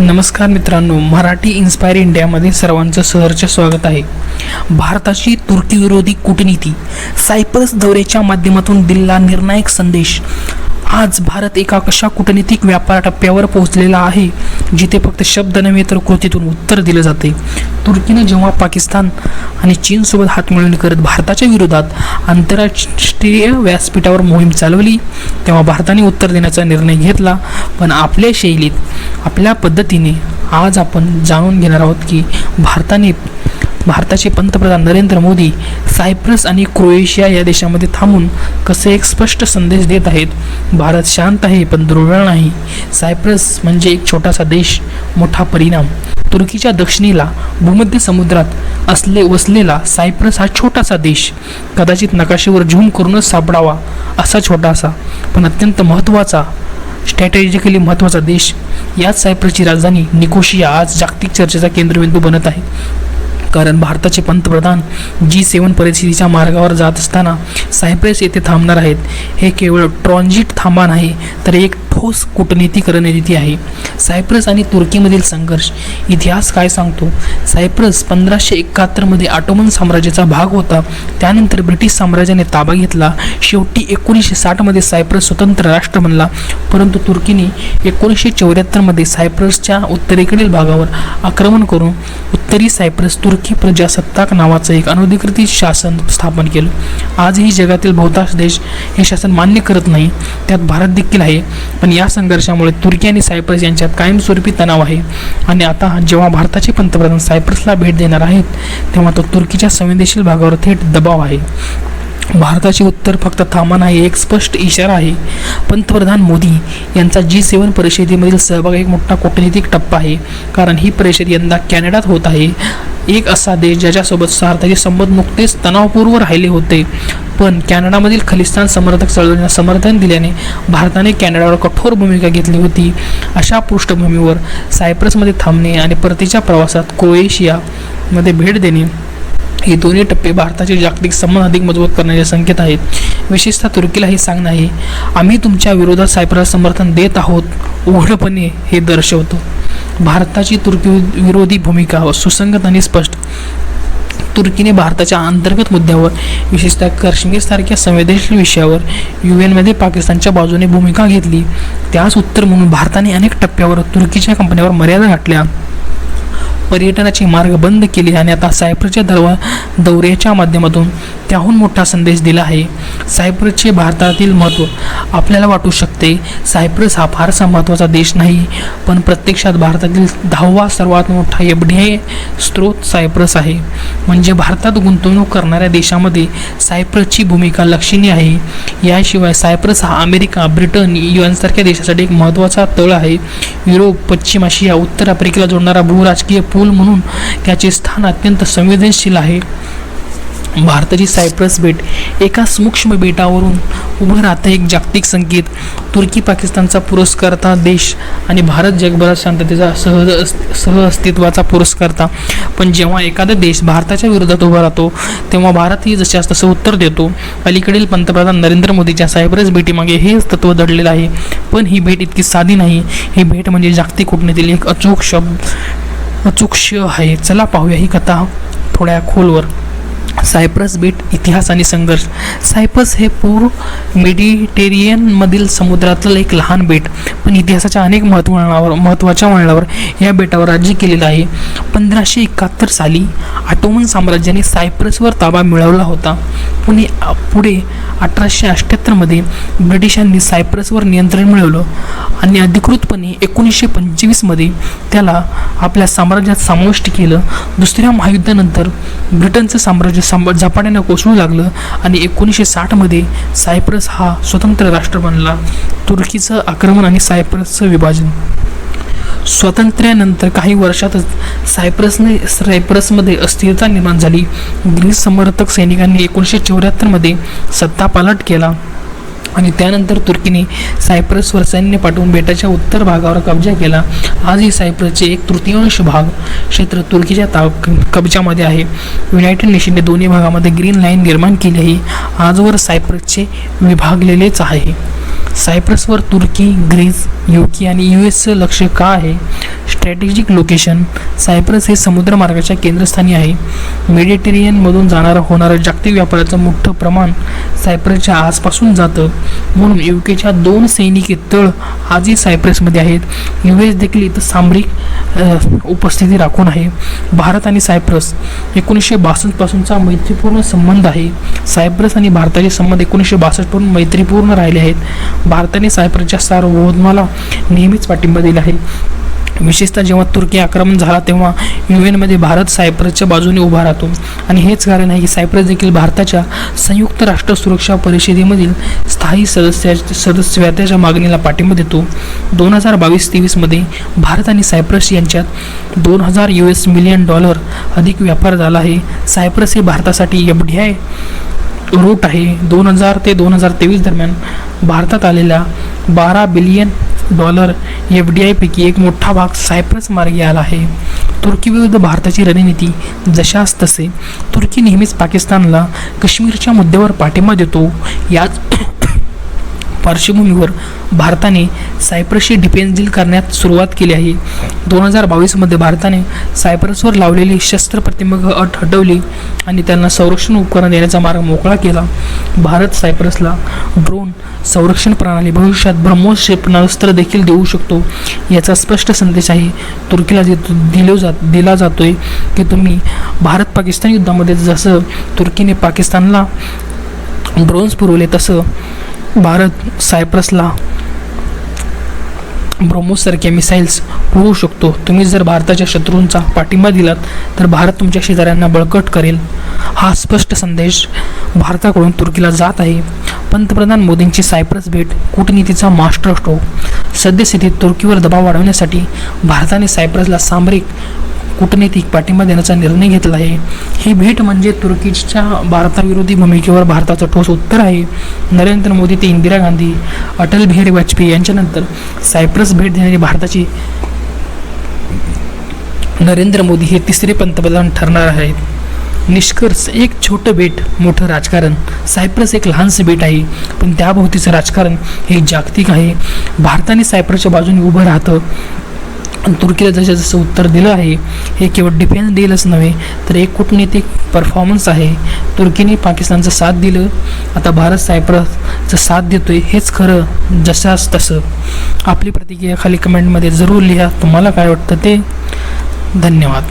नमस्कार मित्रांनो मराठी इन्स्पायर इंडियामध्ये सर्वांचं सहर्ष स्वागत आहे. भारताची तुर्कीविरोधी कूटनीती सायप्रस दौऱ्याच्या माध्यमातून दिलेला निर्णायक संदेश आज भारत एका कशा कूटनीतिक व्यापार टप्प्यावर पोहोचलेला आहे जिथे फक्त शब्द नव्हे तर कृतीतून उत्तर दिलं जाते. तुर्कीने जेव्हा पाकिस्तान आणि चीनसोबत हातमिळवणी करत भारताच्या विरोधात आंतरराष्ट्रीय व्यासपीठावर मोहीम चालवली तेव्हा भारताने उत्तर देण्याचा निर्णय घेतला पण आपल्या शैलीत आपल्या पद्धतीने आज आपण जाणून घेणार आहोत की भारताने भारताचे पंतप्रधान नरेंद्र मोदी सायप्रस आणि क्रोएशिया या देशामध्ये थांबून कसे एक स्पष्ट संदेश देत आहेत? भारत शांत आहे पण दुर्बळ नाही. सायप्रस म्हणजे एक छोटासा देश मोठा परिणाम. तुर्कीच्या दक्षिणेला भूमध्य समुद्रात असले वसलेला सायप्रस हा छोटासा देश. कदाचित नकाशेवर झूम करूनच सापडावा असा छोटासा पण अत्यंत महत्त्वाचा स्ट्रॅटेजिकली महत्त्वाचा देश. याच सायप्रसची राजधानी निकोशिया आज जागतिक चर्चेचा केंद्रबिंदू बनत आहे. कारण भारताचे पंतप्रधान जी सेवन परिस्थितीच्या मार्गावर जात असताना सायप्रेस येथे थांबणार आहेत. हे केवळ ट्रॉन्झिट थांबा नाही तर एक ठोस कूटनीतिक रणनीती आहे. सायप्रस आणि तुर्कीमधील संघर्ष इतिहास काय सांगतो? सायप्रस पंधराशे एकाहत्तरमध्ये ऑटोमन साम्राज्याचा भाग होता. त्यानंतर ब्रिटिश साम्राज्याने ताबा घेतला. शेवटी एकोणीसशे साठमध्ये सायप्रस स्वतंत्र राष्ट्र बनला. परंतु तुर्कीने एकोणीसशे चौऱ्याहत्तरमध्ये सायप्रसच्या उत्तरेकडील भागावर आक्रमण करून उत्तरी सायप्रस तुर्की प्रजासत्ताक नावाचं एक अनधिकृत शासन स्थापन केलं. आजही जगातील बहुतांश देश हे शासन मान्य करत नाही त्यात भारत देखील आहे. पण या संघर्षामुळे तुर्की आणि सायप्रस यांच्यात कायमस्वरूपी तणाव आहे. आणि आता जेव्हा भारताचे पंतप्रधान सायप्रसला भेट देणार आहेत तेव्हा तो तुर्कीच्या संवेदनशील भागावर थेट दबाव आहे. भारताचे उत्तर फक्त थांबा नाही एक स्पष्ट इशारा आहे. पंतप्रधान मोदी यांचा जी सेवन परिषदेमधील सहभाग एक मोठा कूटनीतिक टप्पा आहे. कारण ही परिषद यंदा कॅनडात होत आहे. एक असा देश ज्याच्यासोबत सार्थाचे संबंध नुकतेच तणावपूर्व राहिले होते. पण कॅनडामधील खलिस्तान समर्थक चळवळींना समर्थन दिल्याने भारताने कॅनडावर कठोर भूमिका घेतली होती. अशा पृष्ठभूमीवर सायप्रसमध्ये थांबणे आणि परतीच्या प्रवासात क्रोएशियामध्ये भेट देणे हे दोन्ही टप्पे भारताचे जागतिक संबंध अधिक मजबूत करण्याचे संकेत आहेत. विशेषतः तुर्कीला हे सांगणं आहे आम्ही तुमच्या विरोधात सायप्रस समर्थन देत आहोत उघडपणे हे दर्शवतो. भारताची तुर्की विरोधी भूमिका सुसंगत आणि स्पष्ट. तुर्कीने भारताच्या अंतर्गत मुद्द्यावर विशेषतः काश्मीरसारख्या संवेदनशील विषयावर यू एनमध्ये पाकिस्तानच्या बाजूने भूमिका घेतली. त्यास उत्तर म्हणून भारताने अनेक टप्प्यावर तुर्कीच्या कंपन्यावर मर्यादा घातल्या. पर्यटनाचे मार्ग बंद केले आणि आता सायप्रसच्या दरवा दौऱ्याच्या माध्यमातून त्याहून मोठा संदेश दिला आहे. सायप्रसचे भारतातील महत्त्व आपल्याला वाटू शकते. सायप्रस हा फारसा महत्त्वाचा देश नाही पण प्रत्यक्षात भारतातील दहावा सर्वात मोठा एफ डी आय स्रोत सायप्रस आहे. म्हणजे भारतात गुंतवणूक करणाऱ्या देशामध्ये सायप्रसची भूमिका लक्षणीय आहे. याशिवाय सायप्रस हा अमेरिका ब्रिटन यांसारख्या देशासाठी एक महत्त्वाचा तळ आहे. युरोप पश्चिम आशिया उत्तर आफ्रिकेला जोडणारा भूराजकीय पूल म्हणून त्याचे स्थान अत्यंत संवेदनशील आहे. भारताची सायप्रस बेट एका सूक्ष्म बेटावरून उभं राहतं एक जागतिक संकेत. तुर्की पाकिस्तानचा पुरस्कर्ता देश आणि भारत जगभरात शांततेचा सहज सह अस्तित्वाचा पुरस्कर्ता. पण जेव्हा एखादा देश भारताच्या विरोधात उभा राहतो तेव्हा भारतही जशास तसं उत्तर देतो. अलीकडील पंतप्रधान नरेंद्र मोदीच्या सायप्रस भेटीमागे हेच तत्त्व दडलेलं आहे. पण ही भेट इतकी साधी नाही. ही भेट म्हणजे जागतिक कुटणीतील एक अचूक शब्द अचूक श आहे. चला पाहूया ही कथा थोड्या खोलवर. सायप्रस बेट इतिहास आणि संघर्ष. सायप्रस हे पूर्व मेडिटेरियनमधील समुद्रातलं एक लहान बेट पण इतिहासाच्या अनेक महत्त्व वळणावर महत्त्वाच्या वळणावर या बेटावर राज्य केलेलं आहे. पंधराशे एकाहत्तर साली ऑटोमन साम्राज्याने सायप्रसवर ताबा मिळवला होता. पुणे पुढे अठराशे अठ्ठ्याहत्तरमध्ये ब्रिटिशांनी सायप्रसवर नियंत्रण मिळवलं आणि अधिकृतपणे एकोणीसशे पंचवीसमध्ये त्याला आपल्या साम्राज्यात समाविष्ट केलं. दुसऱ्या महायुद्धानंतर ब्रिटनचं साम्राज्य साम झपाट्यानं कोसळू लागलं आणि एकोणीसशे साठमध्ये सायप्रस हा स्वतंत्र राष्ट्र बनला. तुर्कीचं आक्रमण आणि सायप्रसचं विभाजन. स्वातंत्र्यानंतर काही वर्षातच सायप्रसने सायप्रसमध्ये अस्थिरता निर्माण झाली. ग्रीस समर्थक सैनिकांनी एकोणीसशे चौऱ्याहत्तरमध्ये सत्तापालट केला. आणि त्यानंतर तुर्कीने सायप्रसवर सैन्य पाठवून बेटाच्या उत्तर भागावर कब्जा केला. आजही सायप्रसचे एक तृतीयांश भाग क्षेत्र तुर्कीच्या ता कब्जामध्ये आहे. युनायटेड नेशनने दोन्ही भागामध्ये ग्रीन लाईन निर्माण केली आहे आजवर सायप्रसचे विभागलेलेच आहे. सायप्रसवर तुर्की ग्रीस युके आणि यू एसचं लक्ष का आहे? स्ट्रॅटेजिक लोकेशन सायप्रस हे समुद्र मार्गाच्या केंद्रस्थानी आहे. मेडिटेरियनमधून जाणारा होणारं जागतिक व्यापाराचं मोठं प्रमाण सायप्रसच्या आसपासून जातं. म्हणून यू केच्या दोन सैनिकी तळ आजही सायप्रसमध्ये आहेत यू एस देखील इथं सामरिक उपस्थिती राखून आहे. भारत आणि सायप्रस एकोणीसशे बासष्टपासूनचा मैत्रीपूर्ण संबंध आहे. सायप्रस आणि भारताचे संबंध एकोणीसशे बासष्टपासून मैत्रीपूर्ण राहिले आहेत. भारताने सायप्रसच्या सार्वभौमाला नेहमीच पाठिंबा दिला आहे. विशेषतः जेव्हा तुर्की आक्रमण झाला तेव्हा यू एनमध्ये भारत सायप्रसच्या बाजूने उभा राहतो. आणि हेच कारण आहे की सायप्रस देखील भारताच्या संयुक्त राष्ट्र सुरक्षा परिषदेमधील स्थायी सदस्या सदस्यत्वाच्या मागणीला पाठिंबा देतो. दोन हजार बावीस तेवीसमध्ये भारत आणि सायप्रस यांच्यात दोन हजार यू एस मिलियन डॉलर अधिक व्यापार झाला आहे. सायप्रस हे भारतासाठी एफ डी आय रूट आहे. दोन हजार ते दोन हजार तेवीस दरम्यान भारतात आलेल्या बारा बिलियन डॉलर एफ डी आयपैकी एक मोठा भाग सायप्रस मार्गे आला आहे. तुर्कीविरुद्ध भारताची रणनीती जशास तसे तुर्की नेहमीच पाकिस्तानला काश्मीरच्या मुद्द्यावर पाठिंबा देतो. याच पार्श्वभूमीवर भारताने सायप्रसशी डिफेन्स डील करण्यात सुरुवात केली आहे. दोन हजार बावीसमध्ये भारताने सायप्रसवर लावलेली शस्त्र प्रतिबंध अट हटवली आणि त्यांना संरक्षण उपकरण देण्याचा मार्ग मोकळा केला. भारत सायप्रसला ड्रोन संरक्षण प्रणाली भविष्यात ब्रह्मोस क्षेपणास्त्र देखील देऊ शकतो याचा स्पष्ट संदेश आहे. तुर्कीला जे दिलो जात दिला जातोय की तुम्ही भारत पाकिस्तान युद्धामध्ये जसं तुर्कीने पाकिस्तानला ड्रोन्स पुरवले तसं भारत सायप्रसला ब्रोमोससारख्या मिसाईल्स पुरवू शकतो. तुम्ही जर भारताच्या शत्रूंचा पाठिंबा दिलात तर भारत तुमच्या शेजाऱ्यांना बळकट करेल. हा स्पष्ट संदेश भारताकडून तुर्कीला जात आहे. पंतप्रधान मोदींची सायप्रस भेट कूटनीतीचा मास्टर स्ट्रोक सद्यस्थितीत तुर्कीवर दबाव वाढवण्यासाठी भारताने सायप्रसला सामरिक कूटनैतिक पाठिंबा देण्याचा निर्णय घेतला आहे. ही भेट म्हणजे तुर्कीच्या भारताविरोधी भूमिकेवर भारताचं ठोस उत्तर आहे. नरेंद्र मोदी ते इंदिरा गांधी अटल बिहारी वाजपेयी यांच्यानंतर सायप्रस भेट देणारी भारताची नरेंद्र मोदी हे तिसरे पंतप्रधान ठरणार आहेत. निष्कर्ष एक छोटं बेट मोठं राजकारण. सायप्रस एक लहानसं बेट आहे पण त्याभोवतीचं राजकारण हे जागतिक आहे. भारताने सायप्रसच्या बाजूने उभं राहतं. तुर्कीला जसं जसं उत्तर दिलं आहे हे केवळ डिफेन्स डीलच नव्हे तर एक कूटनीतिक परफॉर्मन्स आहे. तुर्कीने पाकिस्तानचं साथ दिलं. आता भारत सायप्रसचं साथ देतोय हेच खरं जशास तसं. आपली प्रतिक्रिया खाली कमेंटमध्ये जरूर लिहा. तुम्हाला काय वाटतं ते? धन्यवाद.